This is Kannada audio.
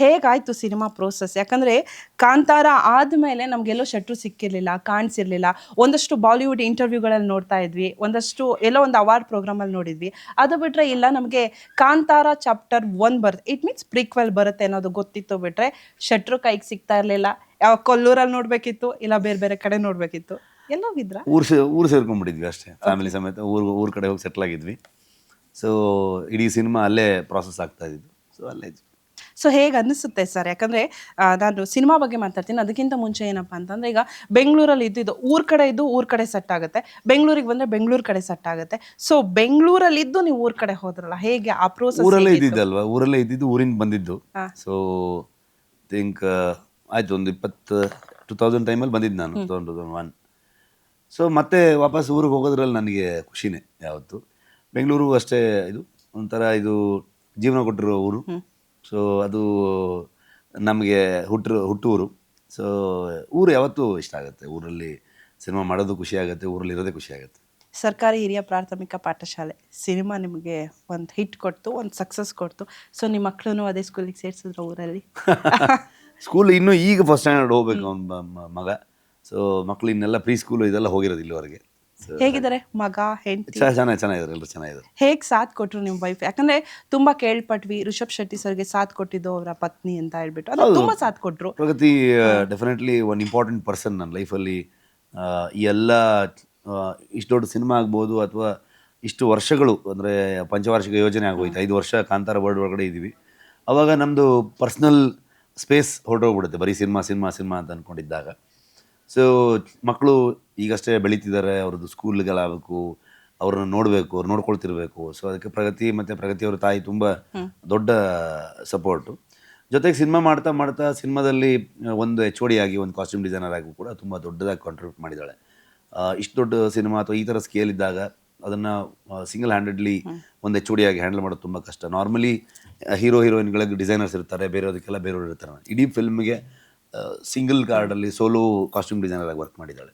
ಹೇಗಾಯ್ತು ಸಿನಿಮಾ ಪ್ರೋಸೆಸ್? ಯಾಕಂದ್ರೆ ಕಾಂತಾರ ಆದ್ಮೇಲೆ ನಮ್ಗೆಲ್ಲೋ ಶೆಟ್ರು ಸಿಕ್ಕಿರ್ಲಿಲ್ಲ ಕಾಣಿಸಿರ್ಲಿಲ್ಲ. ಒಂದಷ್ಟು ಬಾಲಿವುಡ್ ಇಂಟರ್ವ್ಯೂಗಳಲ್ಲಿ ನೋಡ್ತಾ ಇದ್ವಿ ಒಂದಷ್ಟು ಎಲ್ಲೋ ಒಂದು ಅವಾರ್ಡ್ ಪ್ರೋಗ್ರಾಮಲ್ಲಿ ನೋಡಿದ್ವಿ. ಅದು ಬಿಟ್ರೆ ಇಲ್ಲ ನಮಗೆ ಕಾಂತಾರ ಚಾಪ್ಟರ್ ಒನ್ ಬರುತ್ತೆ ಇಟ್ ಮೀನ್ಸ್ ಪ್ರೀಕ್ವೆಲ್ ಬರುತ್ತೆ ಅನ್ನೋದು ಗೊತ್ತಿತ್ತು ಬಿಟ್ರೆ ಶೆಟ್ರು ಕೈಗೆ ಸಿಗ್ತಾ ಇರ್ಲಿಲ್ಲ. ಯಾವ ಕೊಲ್ಲೂರಲ್ಲಿ ನೋಡ್ಬೇಕಿತ್ತು ಇಲ್ಲ ಬೇರೆ ಬೇರೆ ಕಡೆ ನೋಡ್ಬೇಕಿತ್ತು. ಎಲ್ಲೋ ಊರು ಊರು ಸೇರ್ಕೊಂಡ್ಬಿಟ್ಟಿದ್ವಿ ಅಷ್ಟೇ. ಫ್ಯಾಮಿಲಿ ಸಮೇತ ಊರು ಊರ ಕಡೆ ಹೋಗಿ ಸೆಟ್ಲ್ ಆಗಿದ್ವಿ. ಸೊ ಇಡೀ ಸಿನಿಮಾ ಅಲ್ಲೇ ಪ್ರಾಸೆಸ್ ಆಗ್ತಾ ಇದ್ದಿದ್ದು. ಸೊ ಅಲ್ಲೇ ಇದ್ವಿ. ಸೊ ಹೇಗೆ ಅನಿಸುತ್ತೆ ಸರ್? ಯಾಕಂದ್ರೆ ನಾನು ಸಿನಿಮಾ ಬಗ್ಗೆ ಮಾತಾಡ್ತೀನಿ. ಅದಕ್ಕಿಂತ ಮುಂಚೆ ಏನಪ್ಪಾ ಅಂತಂದ್ರೆ ಈಗ ಬೆಂಗಳೂರಲ್ಲಿ ಇದ್ದಿದ್ದು ಊರ ಕಡೆ ಇದ್ದು ಊರ ಕಡೆ ಸೆಟ್ ಆಗುತ್ತೆ. ಬೆಂಗಳೂರಿಗೆ ಬಂದರೆ ಬೆಂಗಳೂರು ಕಡೆ ಸೆಟ್ ಆಗುತ್ತೆ. ಸೊ ಬೆಂಗಳೂರಲ್ಲಿ ಇದ್ದು ನೀವು ಊರ ಕಡೆ ಹೋದ್ರಲ್ಲ ಹೇಗೆ ಆ ಪ್ರೋಸೆಸ್ ಊರಲ್ಲೇ ಇದ್ದಿದ್ದಲ್ವಾ? ಊರಲ್ಲೇ ಇದ್ದಿದ್ದು ಊರಿಂದ ಬಂದಿದ್ದು. ಸೊ ಥಿಂಕ್ ಆಯಿತು ಒಂದು ಇಪ್ಪತ್ತು ಟೂ ತೌಸಂಡ್ ಟೈಮಲ್ಲಿ ಬಂದಿದ್ದು ನಾನು ಟೂ ತೌಸಂಡ್ ಒನ್ ಸೊ ಮತ್ತೆ ವಾಪಸ್ ಊರಿಗೆ ಹೋಗೋದ್ರಲ್ಲಿ ನನಗೆ ಖುಷಿನೇ ಯಾವತ್ತು. ಬೆಂಗಳೂರು ಅಷ್ಟೇ ಇದು. ಒಂಥರ ಇದು ಜೀವನ ಕೊಟ್ಟಿರೋ ಊರು. ಸೊ ಅದು ನಮಗೆ ಹುಟ್ಟರು ಹುಟ್ಟೂರು. ಸೊ ಊರು ಯಾವತ್ತೂ ಇಷ್ಟ ಆಗುತ್ತೆ. ಊರಲ್ಲಿ ಸಿನಿಮಾ ಮಾಡೋದು ಖುಷಿ ಆಗುತ್ತೆ ಊರಲ್ಲಿ ಇರೋದೇ ಖುಷಿ ಆಗುತ್ತೆ. ಸರ್ಕಾರಿ ಹಿರಿಯ ಪ್ರಾಥಮಿಕ ಪಾಠಶಾಲೆ. ಸಿನಿಮಾ ನಿಮಗೆ ಒಂದು ಹಿಟ್ ಕೊಡ್ತು ಒಂದು ಸಕ್ಸಸ್ ಕೊಡ್ತು. ಸೊ ನಿಮ್ಮ ಮಕ್ಕಳನ್ನು ಅದೇ ಸ್ಕೂಲಿಗೆ ಸೇರಿಸಿದ್ರು ಊರಲ್ಲಿ? ಸ್ಕೂಲ್ ಇನ್ನೂ ಈಗ ಫಸ್ಟ್ ಸ್ಟ್ಯಾಂಡರ್ಡ್ ಹೋಗ್ಬೇಕು ಅವ್ನ ಮಗ. ಸೊ ಮಕ್ಕಳು ಇನ್ನೆಲ್ಲ ಪ್ರೀ ಸ್ಕೂಲು ಇದೆಲ್ಲ ಹೋಗಿರೋದು ಇಲ್ಲಿವರೆಗೆ. ಹೇಗಿದ್ದಾರೆ? ಮಗ ಹೆಂಡತಿ? ಚೆನ್ನಾಗಿ ಚೆನ್ನಾಗಿದ್ದಾರೆ ಎಲ್ಲರೂ ಚೆನ್ನಾಗಿದ್ದಾರೆ. ಹೇಗ್ ಸಾಥ್ ಕೊಟ್ರು ನಿಮ್ಮ ವೈಫ್ ಯಾಕಂದ್ರೆ ತುಂಬಾ ಕೇಳ್ಪಟ್ವಿ ರಿಷಬ್ ಶೆಟ್ಟಿ ಸರ್ಗೆ ಸಾಥ್ ಕೊಟ್ಟಿದ್ದು ಅವರ ಪತ್ನಿ ಅಂತ ಹೇಳ್ಬಿಟ್ಟು. ಅದು ತುಂಬಾ ಸಾಥ್ ಕೊಟ್ರು. Pragati definitely one important person ನನ್ನ ಲೈಫಲ್ಲಿ ಈ ಎಲ್ಲ ಇಷ್ಟು ದೊಡ್ಡ ಸಿನಿಮಾ ಆಗ್ಬೋದು ಅಥವಾ ಇಷ್ಟು ವರ್ಷಗಳು ಅಂದರೆ ಪಂಚವಾರ್ಷಿಕ ಯೋಜನೆ ಆಗೋಯ್ತು. ಐದು ವರ್ಷ ಕಾಂತಾರ ವರ್ಲ್ಡ್ ಒಳಗಡೆ ಇದ್ದೀವಿ. ಅವಾಗ ನಮ್ಮದು ಪರ್ಸ್ನಲ್ ಸ್ಪೇಸ್ ಹೊರಟೋಗ್ಬಿಡುತ್ತೆ. ಬರೀ ಸಿನಿಮಾ ಸಿನಿಮಾ ಸಿನಿಮಾ ಅಂತ ಅಂದ್ಕೊಂಡಿದ್ದಾಗ ಸೊ ಮಕ್ಕಳು ಈಗಷ್ಟೇ ಬೆಳೀತಿದ್ದಾರೆ ಅವ್ರದ್ದು ಸ್ಕೂಲ್ಗಳಾಗಬೇಕು ಅವ್ರನ್ನ ನೋಡಬೇಕು ಅವ್ರು ನೋಡ್ಕೊಳ್ತಿರ್ಬೇಕು. ಸೊ ಅದಕ್ಕೆ ಪ್ರಗತಿ ಮತ್ತು ಪ್ರಗತಿಯವರ ತಾಯಿ ತುಂಬ ದೊಡ್ಡ ಸಪೋರ್ಟು ಜೊತೆಗೆ ಸಿನಿಮಾ ಮಾಡ್ತಾ ಮಾಡ್ತಾ ಸಿನಿಮಾದಲ್ಲಿ ಒಂದು ಎಚ್ ಓ ಡಿ ಆಗಿ ಒಂದು ಕಾಸ್ಟ್ಯೂಮ್ ಡಿಸೈನರ್ ಆಗಿ ಕೂಡ ತುಂಬ ದೊಡ್ಡದಾಗಿ ಕಾಂಟ್ರಿಬ್ಯೂಟ್ ಮಾಡಿದ್ದಾಳೆ. ಇಷ್ಟು ದೊಡ್ಡ ಸಿನಿಮಾ ಅಥವಾ ಈ ಥರ ಸ್ಕೇಲ್ ಇದ್ದಾಗ ಅದನ್ನು ಸಿಂಗಲ್ ಹ್ಯಾಂಡೆಡ್ಲಿ ಒಂದು ಎಚ್ ಓ ಡಿ ಆಗಿ ಹ್ಯಾಂಡಲ್ ಮಾಡೋದು ತುಂಬ ಕಷ್ಟ. ನಾರ್ಮಲಿ ಹೀರೋ ಹೀರೋಯಿನ್ಗಳಿಗೆ ಡಿಸೈನರ್ಸ್ ಇರ್ತಾರೆ ಬೇರೆಯವ್ರಿಗೆಲ್ಲ ಬೇರೆಯವ್ರು ಇರ್ತಾರೆ. ಇಡೀ ಫಿಲ್ಮ್ಗೆ ಸಿಂಗಲ್ ಕಾರ್ಡಲ್ಲಿ ಸೋಲೋ ಕಾಸ್ಟ್ಯೂಮ್ ಡಿಸೈನರ್ ಆಗಿ ವರ್ಕ್ ಮಾಡಿದ್ದಾಳೆ.